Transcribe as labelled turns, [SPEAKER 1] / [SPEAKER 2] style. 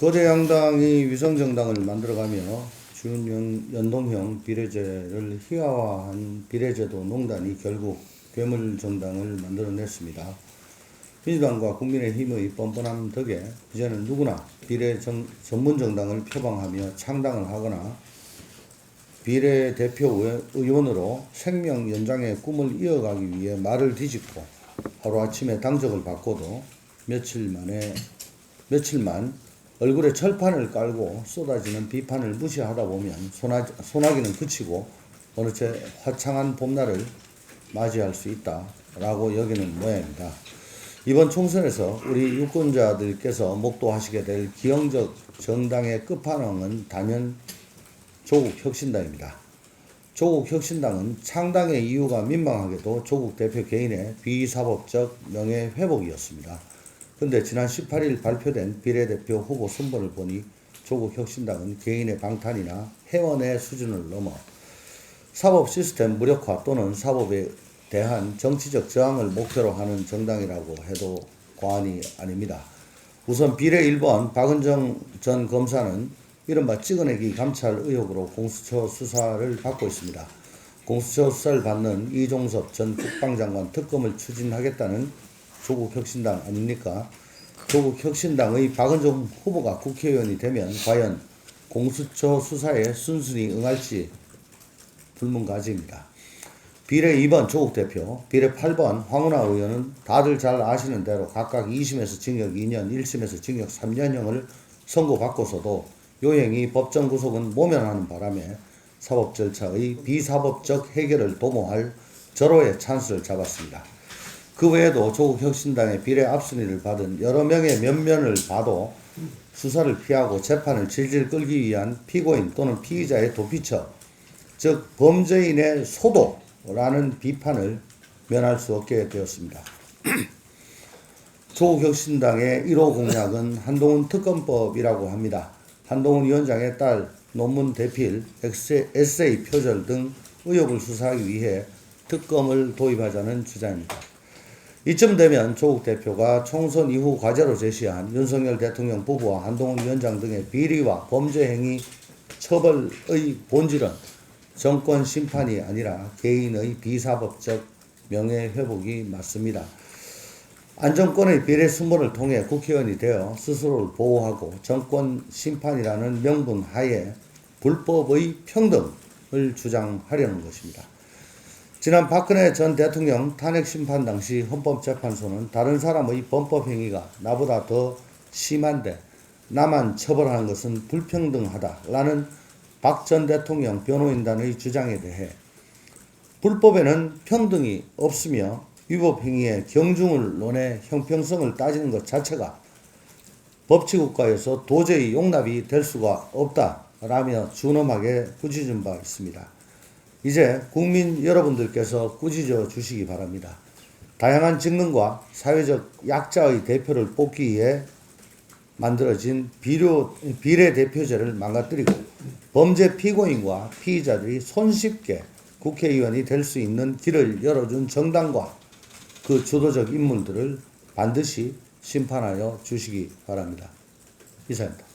[SPEAKER 1] 거대 양당이 위성정당을 만들어가며 준연 연동형 비례제를 희화화한 비례제도 농단이 결국 괴물정당을 만들어냈습니다. 민주당과 국민의힘의 뻔뻔함 덕에 이제는 누구나 비례 정, 전문정당을 표방하며 창당을 하거나 비례대표 의원으로 생명 연장의 꿈을 이어가기 위해 말을 뒤집고 하루아침에 당적을 바꿔도 며칠 만에 며칠만 얼굴에 철판을 깔고 쏟아지는 비판을 무시하다 보면 소나, 소나기는 그치고 어느새 화창한 봄날을 맞이할 수 있다라고 여기는 모양입니다. 이번 총선에서 우리 유권자들께서 목도하시게 될 기형적 정당의 끝판왕은 단연 조국 혁신당입니다. 조국 혁신당은 창당의 이유가 민망하게도 조국 대표 개인의 비사법적 명예 회복이었습니다. 근데 지난 18일 발표된 비례대표 후보 순번을 보니 조국 혁신당은 개인의 방탄이나 회원의 수준을 넘어 사법 시스템 무력화 또는 사법에 대한 정치적 저항을 목표로 하는 정당이라고 해도 과언이 아닙니다. 우선 비례 1번 박은정 전 검사는 이른바 찍어내기 감찰 의혹으로 공수처 수사를 받고 있습니다. 공수처 수사를 받는 이종섭 전 국방장관 특검을 추진하겠다는 조국 혁신당 아닙니까? 조국 혁신당의 박은정 후보가 국회의원이 되면 과연 공수처 수사에 순순히 응할지 불문가지입니다. 비례 2번 조국 대표, 비례 8번 황운하 의원은 다들 잘 아시는 대로 각각 2심에서 징역 2년, 1심에서 징역 3년형을 선고받고서도 요행이 법정 구속은 모면하는 바람에 사법 절차의 비사법적 해결을 도모할 절호의 찬스를 잡았습니다. 그 외에도 조국 혁신당의 비례 앞순위를 받은 여러 명의 면면을 봐도 수사를 피하고 재판을 질질 끌기 위한 피고인 또는 피의자의 도피처, 즉 범죄인의 소도라는 비판을 면할 수 없게 되었습니다. 조국 혁신당의 1호 공약은 한동훈 특검법이라고 합니다. 한동훈 위원장의 딸 논문 대필, 에세이 표절 등 의혹을 수사하기 위해 특검을 도입하자는 주장입니다. 이쯤 되면 조국 대표가 총선 이후 과제로 제시한 윤석열 대통령 부부와 한동훈 위원장 등의 비리와 범죄 행위 처벌의 본질은 정권 심판이 아니라 개인의 비사법적 명예회복이 맞습니다. 안정권의 비례 순번을 통해 국회의원이 되어 스스로를 보호하고 정권 심판이라는 명분 하에 불법의 평등을 주장하려는 것입니다. 지난 박근혜 전 대통령 탄핵 심판 당시 헌법재판소는 다른 사람의 범법 행위가 나보다 더 심한데 나만 처벌하는 것은 불평등하다라는 박 전 대통령 변호인단의 주장에 대해 불법에는 평등이 없으며 위법 행위의 경중을 논해 형평성을 따지는 것 자체가 법치국가에서 도저히 용납이 될 수가 없다라며 준엄하게 꾸짖은 바 있습니다. 이제 국민 여러분들께서 꾸짖어 주시기 바랍니다. 다양한 직능과 사회적 약자의 대표를 뽑기 위해 만들어진 비료, 비례대표제를 망가뜨리고 범죄 피고인과 피의자들이 손쉽게 국회의원이 될 수 있는 길을 열어준 정당과 그 주도적 인물들을 반드시 심판하여 주시기 바랍니다. 이상입니다.